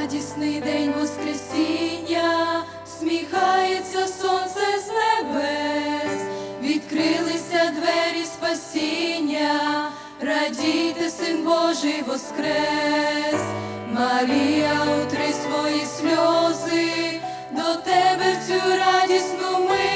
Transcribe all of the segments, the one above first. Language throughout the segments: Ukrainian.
радісний день Воскресіння, сміхається сонце з небес, відкрилися двері спасіння, радійте, син Божий воскрес, Марія, утри свої сльози, до тебе в цю радісну мить,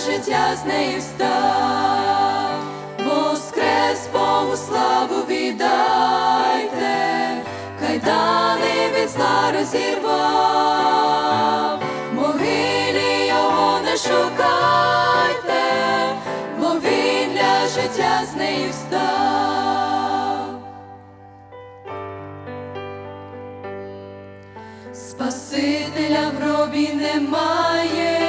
життя з нею встав. Воскрес Богу славу віддайте, кайдани від зла розірвав, могилі його не шукайте, бо він для життя з нею встав. Спасителя в гробі немає,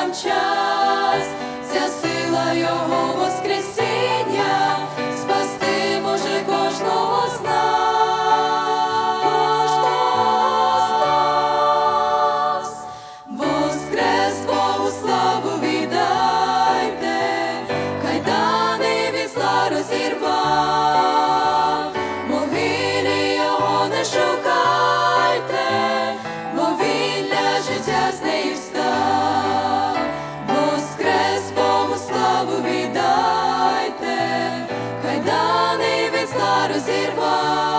нам час, ця сила його розірвав,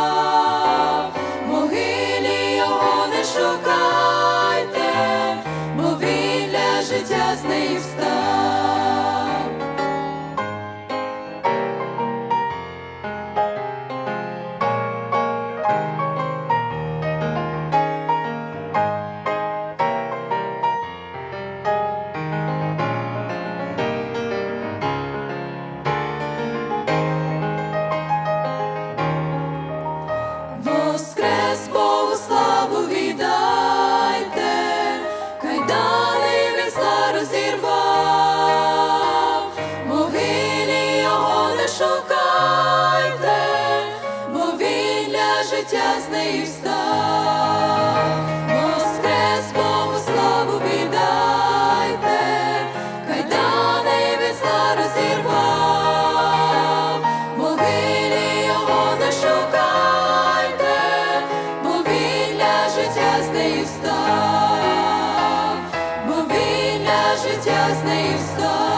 шукайте, бо він для життя з неї встав. Воскрес Богу славу віддайте, кайдани від зла розірвав, могилі його не шукайте, бо він для життя з неї встав, бо він для життя з неї встав.